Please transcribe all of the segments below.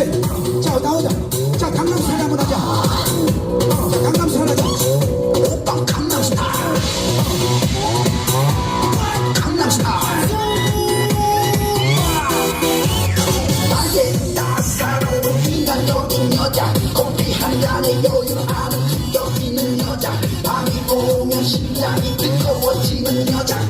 자 나오자. 강남스타일 하자. 어, 자 강남스타일 강남 스타. 강남 스타. 나의 따사로운 인간적인 여자. 커피 한 잔에 여유 아는 그 여기는 여자. 밤이 오면 심장이 뜨거워지는 여자.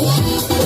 Música